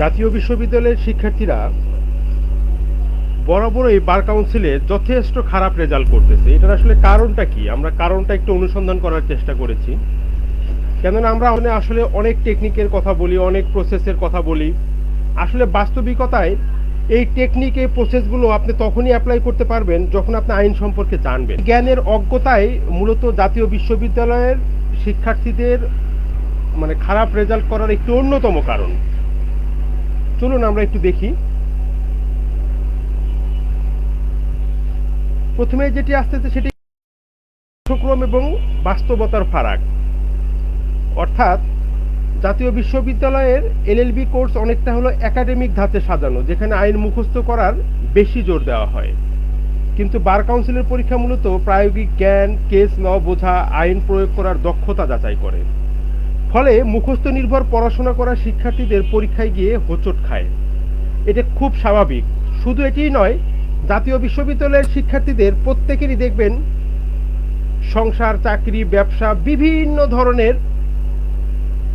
জাতীয় বিশ্ববিদ্যালয়ের শিক্ষার্থীরা বরাবরই বার কাউন্সিলে যথেষ্ট খারাপ রেজাল্ট করতেছে। এটার আসলে কারণটা কি? আমরা কারণটা একটু অনুসন্ধান করার চেষ্টা করেছি। কেননা আমরা আসলে অনেক টেকনিকের কথা বলি, অনেক প্রসেসের কথা বলি। আসলে বাস্তবিকতায় এই টেকনিক এই প্রসেসগুলো আপনি তখনই অ্যাপ্লাই করতে পারবেন যখন আপনি আইন সম্পর্কে জানবেন। জ্ঞানের অজ্ঞতাই মূলত জাতীয় বিশ্ববিদ্যালয়ের শিক্ষার্থীদের মানে খারাপ রেজাল্ট করার একটি অন্যতম কারণ। চলুন আমরা একটু দেখি। প্রথমে যেটি আসতেছে সেটি পাঠ্যক্রম এবং বাস্তবতার ফারাক। অর্থাৎ জাতীয় বিশ্ববিদ্যালয়ের এলএলবি কোর্স অনেকটা হলো একাডেমিক ধাঁচে সাজানো, যেখানে আইন মুখস্থ করার বেশি জোর দেওয়া হয়। কিন্তু বার কাউন্সিলের পরীক্ষা মূলত প্রায়োগিক জ্ঞান, কেস, ল বোঝা, আইন প্রয়োগ করার দক্ষতা যাচাই করে। ফলে মুখস্থ নির্ভর পড়াশোনা করা শিক্ষার্থীদের পরীক্ষায় গিয়ে হোঁচট খায়। এটা খুব স্বাভাবিক। শুধু এটিই নয়, জাতীয় বিশ্ববিদ্যালয়ের শিক্ষার্থীদের প্রত্যেকেরই দেখবেন সংসার, চাকরি, ব্যবসা বিভিন্ন ধরনের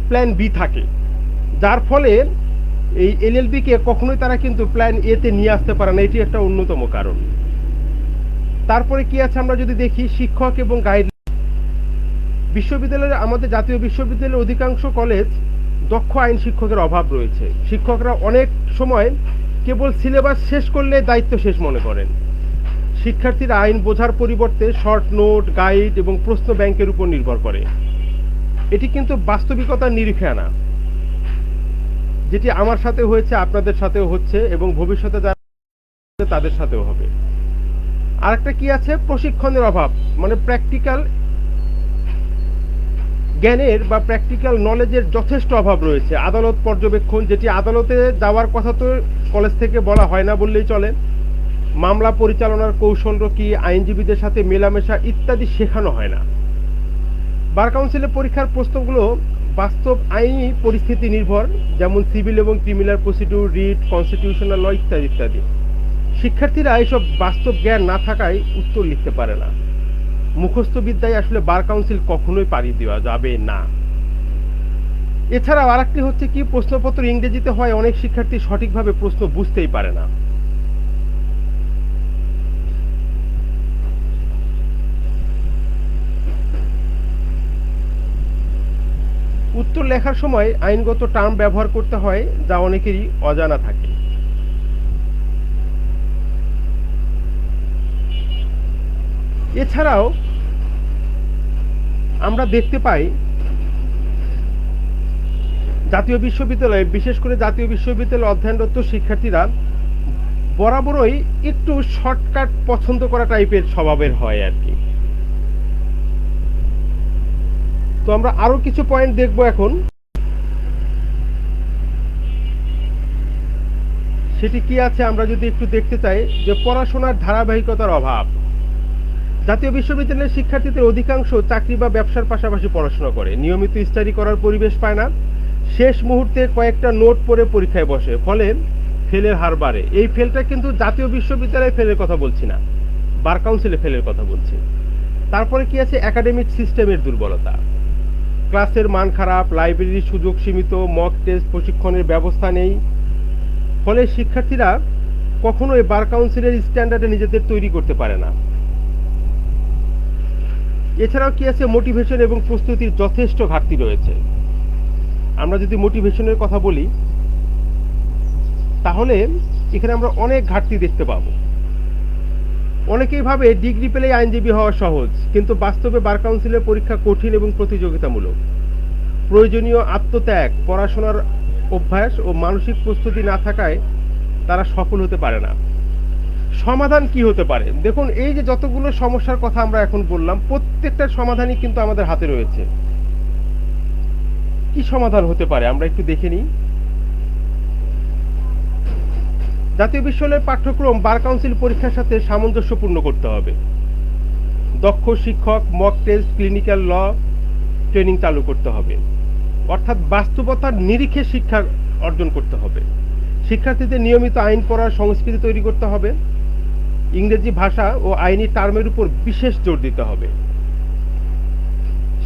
প্ল্যান বি থাকে। যার ফলে এই এলএলবিকে কখনোই তারা কিন্তু প্ল্যান এতে নিয়ে আসতে পারে না। এটি একটা অন্যতম কারণ। তারপরে কি আছে আমরা যদি দেখি, শিক্ষক এবং গাইড বিশ্ববিদ্যালয়ের, আমাদের জাতীয় বিশ্ববিদ্যালয়ের অধিকাংশ কলেজ দক্ষ আইন শিক্ষকের অভাব রয়েছে। শিক্ষকরা অনেক সময় কেবল সিলেবাস শেষ করলে দায়িত্ব শেষ মনে করেন। শিক্ষার্থীরা আইন বোঝার পরিবর্তে শর্ট নোট গাইড এবং প্রশ্ন ব্যাংকের উপর নির্ভর করে। এটি কিন্তু বাস্তবিকতার নিরিখে আনা যেটি আমার সাথে হয়েছে, আপনাদের সাথেও হচ্ছে এবং ভবিষ্যতে যারা তাদের সাথেও হবে। আরেকটা কি আছে? প্রশিক্ষণের অভাব মানে প্র্যাকটিক্যাল জ্ঞানের বা প্র্যাকটিক্যাল নলেজের যথেষ্ট অভাব রয়েছে। আদালত পর্যবেক্ষণ, যেটি আদালতে যাওয়ার কথা তো কলেজ থেকে বলা হয় না বললেই চলে। মামলা পরিচালনার কৌশল কি, আইনজীবীদের সাথে মেলামেশা ইত্যাদি শেখানো হয় না। বার কাউন্সিলের পরীক্ষার প্রশ্নগুলো বাস্তব আইনি পরিস্থিতি নির্ভর, যেমন সিভিল এবং criminal procedure, writ constitutional law ইত্যাদি ইত্যাদি। শিক্ষার্থীরা এইসব বাস্তব জ্ঞান না থাকায় উত্তর লিখতে পারে না। মুখস্থ বিদ্যায় আসলে বার কাউন্সিল কখনোই পারি দেওয়া যাবে না। এছাড়াও আরেকটি হচ্ছে কি, প্রশ্নপত্র ইংরেজিতে হয়, অনেক শিক্ষার্থী সঠিকভাবে প্রশ্ন বুঝতেই পারে না। উত্তর লেখার সময় আইনগত টার্ম ব্যবহার করতে হয়, যা অনেকেরই অজানা থাকে। এছাড়াও আমরা দেখতে পাই জাতীয় বিশ্ববিদ্যালয়ে, বিশেষ করে জাতীয় বিশ্ববিদ্যালয়ে অধ্যয়নরত শিক্ষার্থীরা বরাবরই একটু শর্টকাট পছন্দ করা টাইপের স্বভাবের হয় আর কি। তো আমরা আরও কিছু পয়েন্ট দেখব এখন। সেটি কি আছে আমরা যদি একটু দেখতে চাই যে পড়াশোনার ধারাবাহিকতার অভাব। জাতীয় বিশ্ববিদ্যালয়ের শিক্ষার্থীদের অধিকাংশ চাকরি বা ব্যবসার পাশাপাশি পড়াশোনা করে। নিয়মিত স্টাডি করার পরিবেশ পায় না। শেষ মুহূর্তে কয়েকটা নোট পড়ে পরীক্ষায় বসে। ফলে ফেলের হার বাড়ে। এই ফেলটা কিন্তু জাতীয় বিশ্ববিদ্যালয়ে ফেলের কথা বলছি না। বার কাউন্সিলে ফেলের কথা বলছি। তারপরে কি আছে? একাডেমিক সিস্টেমের দুর্বলতা। ক্লাসের মান খারাপ, লাইব্রেরির সুযোগ সীমিত, মক টেস্ট, প্রশিক্ষণের ব্যবস্থা নেই। ফলে শিক্ষার্থীরা কখনোই বার কাউন্সিলের স্ট্যান্ডার্ডে নিজেদের তৈরি করতে পারে না। এছাড়াও কি আছে? মোটিভেশন এবং প্রস্তুতির যথেষ্ট ঘাটতি রয়েছে। আমরা যদি মোটিভেশনের কথা বলি, তাহলে এখানে আমরা অনেক ঘাটতি দেখতে পাবো। অনেকেই ভাবে ডিগ্রি পেলেই আইনজীবী হওয়া সহজ, কিন্তু বাস্তবে বার কাউন্সিলের পরীক্ষা কঠিন এবং প্রতিযোগিতামূলক। প্রয়োজনীয় আত্মত্যাগ, পড়াশোনার অভ্যাস ও মানসিক প্রস্তুতি না থাকায় তারা সফল হতে পারে না। সমাধান কি হতে পারে? দেখুন, এই যে যতগুলো সমস্যার কথা আমরা এখন বললাম প্রত্যেকটার সমাধানই কিন্তু আমাদের হাতে রয়েছে। কি সমাধান হতে পারে? আমরা একটু দেখে নিই। জাতীয় বিশ্ববিদ্যালয়ের পাঠ্যক্রম বার কাউন্সিল পরীক্ষার সাথে সামঞ্জস্যপূর্ণ করতে হবে। দক্ষ শিক্ষক mock test clinical law training চালু করতে হবে। অর্থাৎ বাস্তবতার নিরিখে শিক্ষা অর্জন করতে হবে। শিক্ষার্থীদের নিয়মিত আইন পড়ার সংস্কৃতি তৈরি করতে হবে। ইংরেজি ভাষা ও আইনি টার্মের উপর বিশেষ জোর দিতে হবে।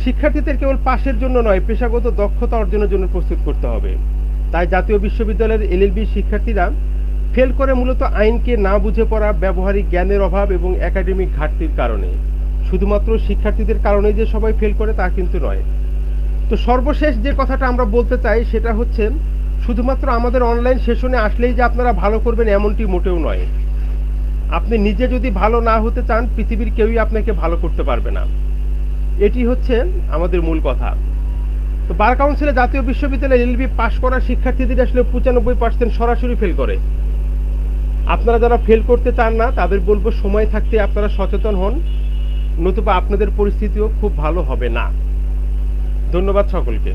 শিক্ষার্থীদের কেবল পাশের জন্য নয়, পেশাগত দক্ষতা অর্জনের জন্য প্রস্তুত করতে হবে। তাই জাতীয় বিশ্ববিদ্যালয়ের এলএলবি শিক্ষার্থীরা ফেল করে মূলত আইনকে না বুঝে পড়া ব্যবহারিক জ্ঞানের অভাব এবং একাডেমিক ঘাটতির কারণে। শুধুমাত্র শিক্ষার্থীদের কারণে যে সবাই ফেল করে তা কিন্তু নয়। তো সর্বশেষ যে কথাটা আমরা বলতে চাই, সেটা হচ্ছে, শুধুমাত্র আমাদের অনলাইন সেশনে আসলেই যে আপনারা ভালো করবেন এমনটি মোটেও নয়। আপনি নিজে যদি ভালো না হতে চান, পৃথিবীর কেউই আপনাকে ভালো করতে পারবে না। এটি হচ্ছে আমাদের মূল কথা। তো বার কাউন্সিলে জাতীয় বিশ্ববিদ্যালয়ে এলবি পাশ করা শিক্ষার্থীদের আসলে পঁচানব্বই পার্সেন্ট সরাসরি ফেল করে। আপনারা যারা ফেল করতে চান না, তাদের বলব সময় থাকতে আপনারা সচেতন হন, নতুবা আপনাদের পরিস্থিতিও খুব ভালো হবে না। ধন্যবাদ সকলকে।